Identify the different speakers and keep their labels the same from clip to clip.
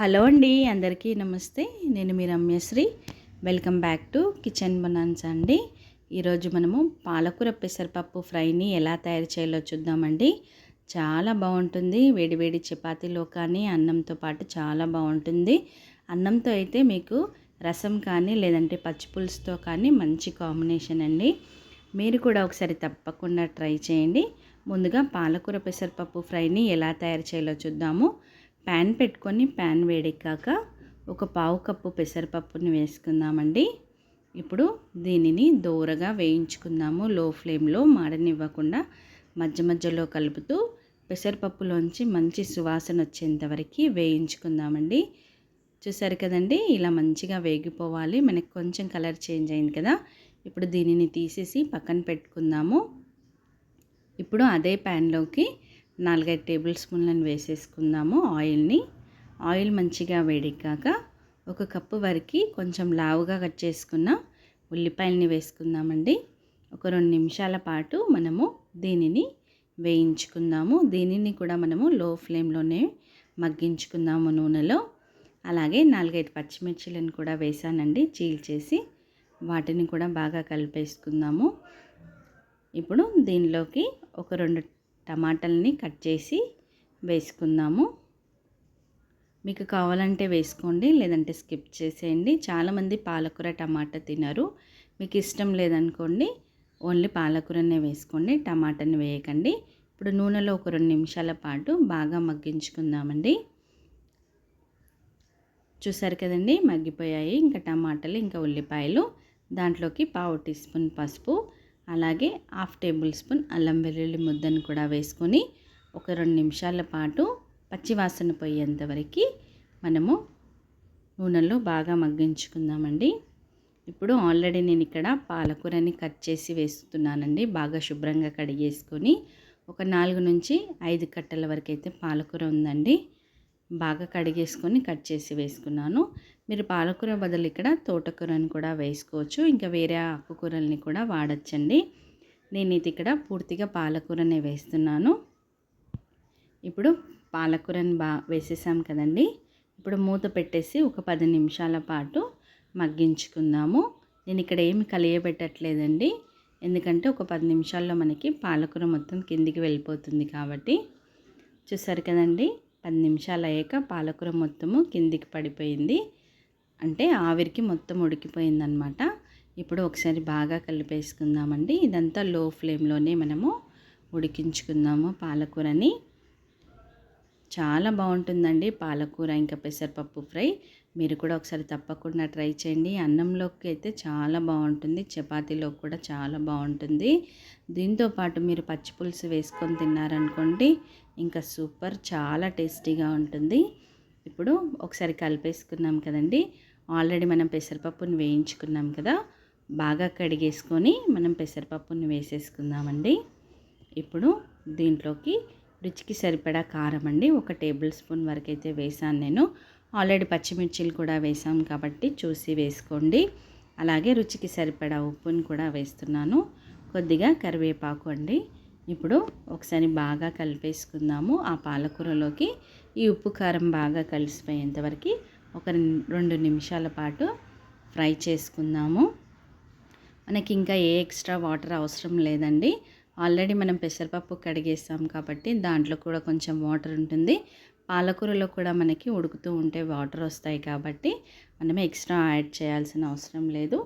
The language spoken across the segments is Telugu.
Speaker 1: హలో అండి అందరికీ నమస్తే. నేను మీ Ramyasri. Welcome back to kitchen bananas అండి. ఈరోజు మనము పాలకూర పెసరపప్పు ఫ్రైని ఎలా తయారు చేయాలో చూద్దామండి. చాలా బాగుంటుంది. వేడివేడి చపాతీలో కానీ అన్నంతో పాటు చాలా బాగుంటుంది. అన్నంతో అయితే మీకు రసం కానీ లేదంటే పచ్చిపులుసుతో కానీ మంచి కాంబినేషన్ అండి. మీరు కూడా ఒకసారి తప్పకుండా ట్రై చేయండి. ముందుగా పాలకూర పెసరపప్పు ఫ్రైని ఎలా తయారు చేయాలో చూద్దాము. ప్యాన్ పెట్టుకొని ప్యాన్ వేడెక్కాక ఒక పావు కప్పు పెసరపప్పుని వేసుకుందామండి. ఇప్పుడు దీనిని దూరగా వేయించుకుందాము. లో ఫ్లేమ్లో మాడనివ్వకుండా మధ్య మధ్యలో కలుపుతూ పెసరపప్పులోంచి మంచి సువాసన వచ్చేంత వరకు వేయించుకుందామండి. చూసారు కదండి ఇలా మంచిగా వేగిపోవాలి. మనకి కొంచెం కలర్ చేంజ్ అయింది కదా. ఇప్పుడు దీనిని తీసేసి పక్కన పెట్టుకుందాము. ఇప్పుడు అదే ప్యాన్లోకి నాలుగైదు టేబుల్ స్పూన్లను వేసేసుకుందాము ఆయిల్ని. ఆయిల్ మంచిగా వేడెక్కాక ఒక కప్పు వరకు కొంచెం లావుగా కట్ చేసుకున్న ఉల్లిపాయలని వేసుకుందామండి. ఒక రెండు నిమిషాల పాటు మనము దీనిని వేయించుకుందాము. దీనిని కూడా మనము లో ఫ్లేమ్లోనే మగ్గించుకుందాము నూనెలో. అలాగే నాలుగైదు పచ్చిమిర్చిలను కూడా వేసానండి. చీల్చేసి వాటిని కూడా బాగా కలిపేసుకుందాము. ఇప్పుడు దీనిలోకి ఒక రెండు టమాటాలని కట్ చేసి వేసుకుందాము. మీకు కావాలంటే వేసుకోండి లేదంటే స్కిప్ చేసేయండి. చాలామంది పాలకూర టమాటా తినరు. మీకు ఇష్టం లేదనుకోండి ఓన్లీ పాలకూరనే వేసుకోండి టమాటాని వేయకండి. ఇప్పుడు నూనెలో ఒక రెండు నిమిషాల పాటు బాగా మగ్గించుకుందామండి. చూసారు కదండి మగ్గిపోయాయి. ఇంకా టమాటాలు ఇంకా ఉల్లిపాయలు దాంట్లోకి పావు టీ స్పూన్ పసుపు అలాగే హాఫ్ టేబుల్ స్పూన్ అల్లం వెల్లుల్లి ముద్దను కూడా వేసుకొని ఒక రెండు నిమిషాల పాటు పచ్చివాసన పోయేంత వరకు మనము నూనెలో బాగా మగ్గించుకుందామండి. ఇప్పుడు ఆల్రెడీ నేను ఇక్కడ పాలకూరని కట్ చేసి వేస్తున్నానండి. బాగా శుభ్రంగా కడిగేసుకొని ఒక నాలుగు నుంచి ఐదు కట్టల వరకు అయితే పాలకూర ఉందండి. బాగా కడిగేసుకొని కట్ చేసి వేసుకున్నాను. మీరు పాలకూర బదులు ఇక్కడ తోటకూరని కూడా వేసుకోవచ్చు. ఇంకా వేరే ఆకుకూరల్ని కూడా వాడచ్చండి. నేను ఇది ఇక్కడ పూర్తిగా పాలకూరనే వేస్తున్నాను. ఇప్పుడు పాలకూరని బా వేసేసాం కదండి. ఇప్పుడు మూత పెట్టేసి ఒక పది నిమిషాల పాటు మగ్గించుకుందాము. నేను ఇక్కడ ఏమి కలియబెట్టట్లేదండి. ఎందుకంటే ఒక పది నిమిషాల్లో మనకి పాలకూర మొత్తం కిందికి వెళ్ళిపోతుంది కాబట్టి. చూసారు కదండి? పది నిమిషాలు అయ్యాక పాలకూర మొత్తము కిందికి పడిపోయింది. అంటే ఆవిరికి మొత్తం ఉడికిపోయిందనమాట ఇప్పుడు ఒకసారి బాగా కలిపేసుకుందామండి. ఇదంతా లో ఫ్లేమ్లోనే మనము ఉడికించుకుందాము పాలకూరని. చాలా బాగుంటుందండి పాలకూర ఇంకా పెసరపప్పు ఫ్రై. మీరు కూడా ఒకసారి తప్పకుండా ట్రై చేయండి. అన్నంలోకి అయితే చాలా బాగుంటుంది. చపాతీలో కూడా చాలా బాగుంటుంది. దీంతో పాటు మీరు పచ్చి పులుసు వేసుకొని తిన్నారనుకోండి ఇంకా సూపర్ చాలా టేస్టీగా ఉంటుంది. ఇప్పుడు ఒకసారి కలిపేసుకున్నాం కదండి. ఆల్రెడీ మనం పెసరపప్పుని వేయించుకున్నాం కదా. బాగా కడిగేసుకొని మనం పెసరపప్పుని వేసేసుకుందామండి. ఇప్పుడు దీంట్లోకి రుచికి సరిపడా కారం అండి. ఒక టేబుల్ స్పూన్ వరకు అయితే వేసాను నేను. ఆల్రెడీ పచ్చిమిర్చిలు కూడా వేసాం కాబట్టి చూసి వేసుకోండి. అలాగే రుచికి సరిపడా ఉప్పుని కూడా వేస్తున్నాను. కొద్దిగా కరివేపాకు అండి. ఇప్పుడు ఒకసారి బాగా కలిపేసుకుందాము. ఆ పాలకూరలోకి ఈ ఉప్పు కారం బాగా కలిసిపోయేంతవరకు ఒక రెండు నిమిషాల పాటు ఫ్రై చేసుకుందాము. మనకి ఇంకా ఏ ఎక్స్ట్రా వాటర్ అవసరం లేదండి. ఆల్రెడీ మనం పెసరపప్పు కడిగేస్తాం కాబట్టి దాంట్లో కూడా కొంచెం వాటర్ ఉంటుంది. పాలకూరలో కూడా మనకి ఉడుకుతూ ఉంటే వాటర్ వస్తాయి కాబట్టి మనం ఎక్స్ట్రా యాడ్ చేయాల్సిన అవసరం లేదు.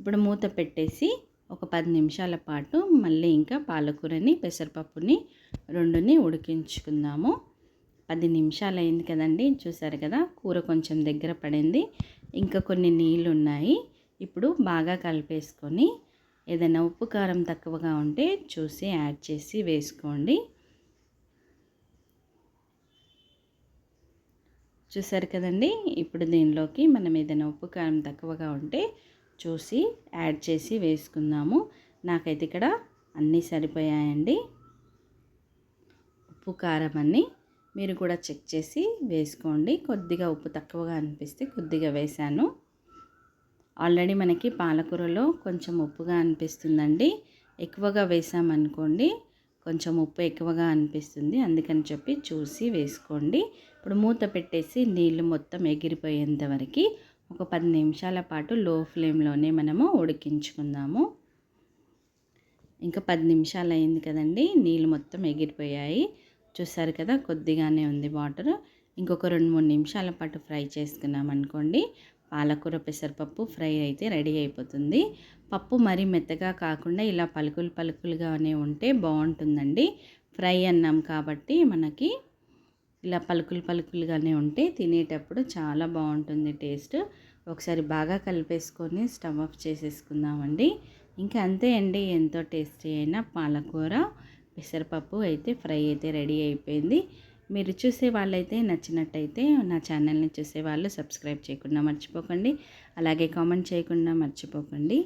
Speaker 1: ఇప్పుడు మూత పెట్టేసి ఒక పది నిమిషాల పాటు మళ్ళీ ఇంకా పాలకూరని పెసరపప్పుని రెండుని ఉడికించుకుందాము. పది నిమిషాలు అయింది కదండి చూసారు కదా కూర కొంచెం దగ్గర పడింది. ఇంకా కొన్ని నీళ్ళు ఉన్నాయి ఇప్పుడు బాగా కలిపేసుకొని ఏదైనా ఉప్పు కారం తక్కువగా ఉంటే చూసి యాడ్ చేసి వేసుకోండి. చూసారు కదండి. ఇప్పుడు దీనిలోకి మనం ఏదైనా ఉప్పు కారం తక్కువగా ఉంటే చూసి యాడ్ చేసి వేసుకుందాము. నాకైతే ఇక్కడ అన్నీ సరిపోయాయండి. ఉప్పు కారం అన్నీ మీరు కూడా చెక్ చేసి వేసుకోండి. కొద్దిగా ఉప్పు తక్కువగా అనిపిస్తే కొద్దిగా వేశాను. ఆల్రెడీ మనకి పాలకూరలో కొంచెం ఉప్పుగా అనిపిస్తుందండి. ఎక్కువగా వేసామనుకోండి కొంచెం ఉప్పు ఎక్కువగా అనిపిస్తుంది. అందుకని చెప్పి చూసి వేసుకోండి. ఇప్పుడు మూత పెట్టేసి నీళ్ళు మొత్తం ఎగిరిపోయేంత వరకు ఒక పది నిమిషాల పాటు లో ఫ్లేమ్లోనే మనము ఉడికించుకుందాము. ఇంకా పది నిమిషాలు అయింది కదండి. నీళ్ళు మొత్తం ఎగిరిపోయాయి. చూసారు కదా కొద్దిగానే ఉంది వాటర్. ఇంకొక రెండు మూడు నిమిషాల పాటు ఫ్రై చేసుకున్నాం అనుకోండి పాలకూర పెసరపప్పు ఫ్రై అయితే రెడీ అయిపోతుంది. పప్పు మరీ మెత్తగా కాకుండా ఇలా పలుకులు పలుకులుగానే ఉంటే బాగుంటుందండి. ఫ్రై అన్నాం కాబట్టి మనకి ఇలా పలుకులు పలుకులుగానే ఉంటే తినేటప్పుడు చాలా బాగుంటుంది టేస్ట్. ఒకసారి బాగా కలిపేసుకొని స్టవ్ ఆఫ్ చేసేసుకుందామండి. ఇంకా అంతే అండి ఎంతో టేస్టీ అయిన పాలకూర పెసరపప్పు అయితే ఫ్రై అయితే రెడీ అయిపోయింది. మీరు చూసే వాళ్ళైతే నచ్చినట్టయితే నా ఛానల్ని చూసే వాళ్ళు సబ్స్క్రైబ్ చేయకుండా మర్చిపోకండి. అలాగే కామెంట్ చేయకుండా మర్చిపోకండి.